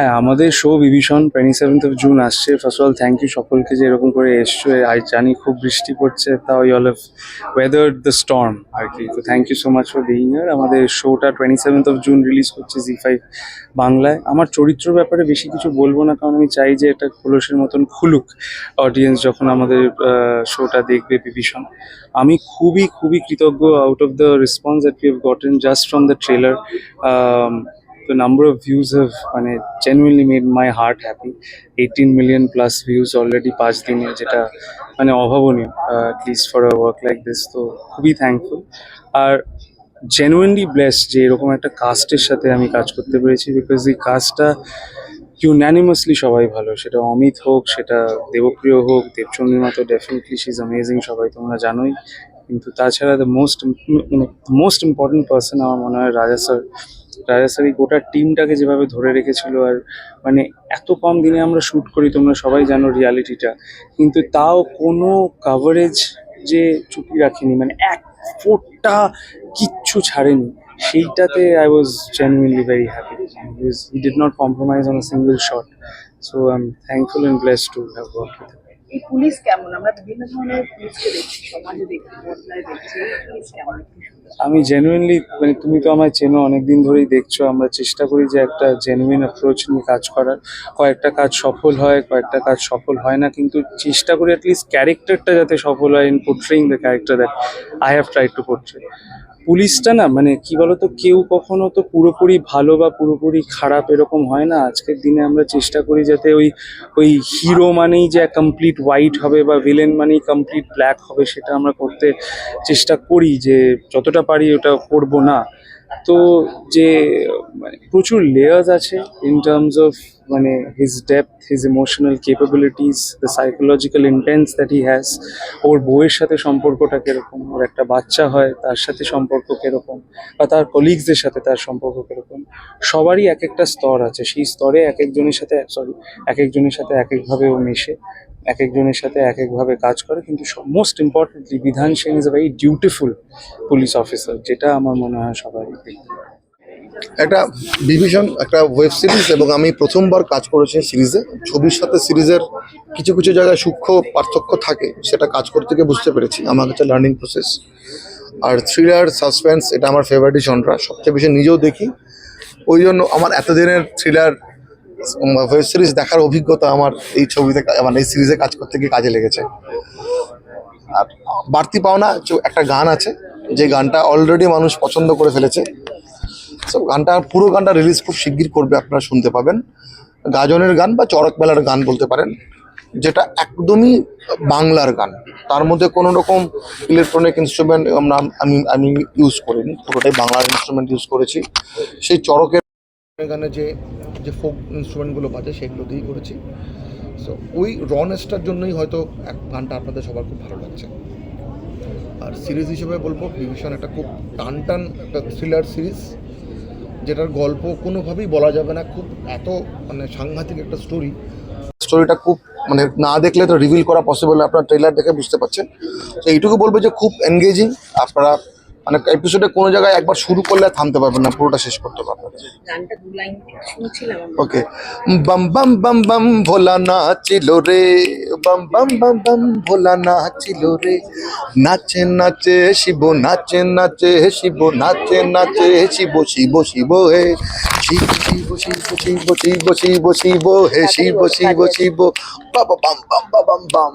হ্যাঁ আমাদের show Bibhishan twenty seventh of June আসছে। First of all thank you সকলকে যে এরকম করে এসছো। আই জানি খুব বৃষ্টি পড়ছে, তাও you all have weather the storm আর কি তো thank you so much for being here আমাদের শোটা twenty seventh of June release করছে জি ফাইভ বাংলায়। আমার চরিত্র ব্যাপারে বেশি কিছু বলব না, কারণ আমি চাই যে একটা খোলসের মতন খুলুক অডিয়েন্স যখন আমাদের শোটা দেখবে বিভীষণ। আমি খুবই খুবই কৃতজ্ঞ out of the response that you have gotten just from the trailer the number of views have মানে genuinely made my heart happy. 18 million plus views already পাঁচ দিনে যেটা মানে অভাবনীয় at least for a work like this, তো খুবই thankful আর genuinely bless যে এরকম একটা কাস্টের সাথে আমি কাজ করতে পেরেছি বিকজ এই কাজটা ইউন্যানিমাসলি সবাই ভালো। সেটা অমিত হোক, সেটা দেবপ্রিয় হোক দেবচন্দ্রিমা তো ডেফিনেটলি শি ইজ অ্যামেজিং সবাই তোমরা জানোই। কিন্তু তাছাড়া দ্য মোস্ট মানে মোস্ট ইম্পর্টেন্ট পার্সন আমার মনে হয় রাজা স্যার। রাজা স্যার এই গোটা টিমটাকে যেভাবে ধরে রেখেছিল আর মানে এত কম দিনে আমরা শ্যুট করি, তোমরা সবাই জানো রিয়ালিটিটা কিন্তু তাও কোনো কাভারেজ যে চুপি রাখেনি মানে এক ফোটটা কিচ্ছু ছাড়েনি। সেইটাতে I was genuinely very happy he did not compromise on a single shot so I am thankful and bless to have work with এই পুলিশ কেমন আমরা বিভিন্ন ধরনের পুলিশকে দেখছি, সমাজে দেখছি বদলায় দেখছি, এই পুলিশ কেমন। আমি জেনুইনলি মানে তুমি তো আমায় চেনো, অনেকদিন ধরেই দেখছ, আমরা চেষ্টা করি যে একটা জেনুইন অ্যাপ্রোচ নিয়ে কাজ করার। কয়েকটা কাজ সফল হয়, কয়েকটা কাজ সফল হয় না, কিন্তু চেষ্টা করি অ্যাটলিস্ট ক্যারেক্টারটা যাতে সফল হয় in portraying the character that I have try to portray পুলিশটা না মানে কি বলতো, কেউ কখনো তো পুরোপুরি ভালো বা পুরোপুরি খারাপ এরকম হয় না। আজকের দিনে আমরা চেষ্টা করি যাতে ওই ওই হিরো মানেই যে কমপ্লিট হোয়াইট হবে বা ভিলেন মানেই কমপ্লিট ব্ল্যাক হবে, সেটা আমরা করতে চেষ্টা করি যে যতটা পারি ওটা করব না। তো যে মানে প্রচুর লেয়ার্স আছে ইন টার্মস অফ মানে his depth his emotional capabilities the psychological intense that he has ওর বউয়ের সাথে সম্পর্কটা কীরকম, ওর একটা বাচ্চা হয় তার সাথে সম্পর্ক কীরকম, বা তার কলিগসদের সাথে তার সম্পর্ক কীরকম, সবারই এক একটা স্তর আছে। সেই স্তরে এক একজনের সাথে সরি এক একজনের সাথে এক একভাবে ও মেশে। এক একজনের সাথে এক একভাবে কাজ করে, কিন্তু most importantly Bidhan Sen is very dutiful police officer যেটা আমার মনে হয় সবাই একটা বিভীষণ, একটা ওয়েব সিরিজ এবং আমি প্রথমবার কাজ করেছি সিরিজে ছবির সাথে সিরিজের কিছু কিছু জায়গায় সূক্ষ্ম পার্থক্য থাকে, সেটা কাজ করতে গিয়ে বুঝতে পেরেছি। আমার কাছে লার্নিং প্রসেস আর থ্রিলার সাসপেন্স এটা আমার ফেভারিট জনরা সবচেয়ে বেশি নিজেও দেখি। ওই জন্য আমার এতদিনের থ্রিলার ওয়েব সিরিজ দেখার অভিজ্ঞতা আমার এই ছবিতে মানে এই সিরিজে কাজ করতে গিয়ে কাজে লেগেছে। আর বাড়তি পাওনা একটা গান আছে, যে গানটা অলরেডি মানুষ পছন্দ করে ফেলেছে। সো গানটা, পুরো গানটা রিলিজ খুব শিগগির করবে, আপনারা শুনতে পাবেন। গাজনের গান বা চড়ক মেলার গান বলতে পারেন, যেটা একদমই বাংলার গান। তার মধ্যে কোনো রকম ইলেকট্রনিক ইনস্ট্রুমেন্ট আমি আমি ইউজ করিনি, পুরোটাই বাংলার ইনস্ট্রুমেন্ট ইউজ করেছি। সেই চড়কের গানে যে যে ফোক ইনস্ট্রুমেন্টগুলো বাজে, সেগুলো দিয়েই করেছি। সো ওই রনেসটার জন্যই হয়তো এক গানটা আপনাদের সবার খুব ভালো লাগছে। আর সিরিজ হিসেবে বলব বিভীষণ একটা খুব টান টান একটা থ্রিলার সিরিজ যেটার গল্প কোনোভাবেই বলা যাবে না, খুব এত মানে সাংঘাতিক একটা স্টোরি স্টোরিটা খুব মানে না দেখলে তো রিভিল করা পসিবল আপনার ট্রেলার দেখে বুঝতে পারছেন। তো এইটুকু বলব যে খুব এনগেজিং আপনারা মানে এপিসোডে কোনো জায়গায় একবার শুরু করলে থামতে পারবেন না পুরোটা শেষ করতে পারবেন। ওকে বাম বাম বাম বাম ভোলা নাচিল রে বাম বাম বাম বাম ভোলা নাচিল রে নাচে নাচে শিব নাচে নাচে শিব নাচে নাচে শিব শিব শিব হে শিব শিব শিব শিব শিব শিব শিব হে শিব শিব শিব বাবা বাম বাম বাম বাম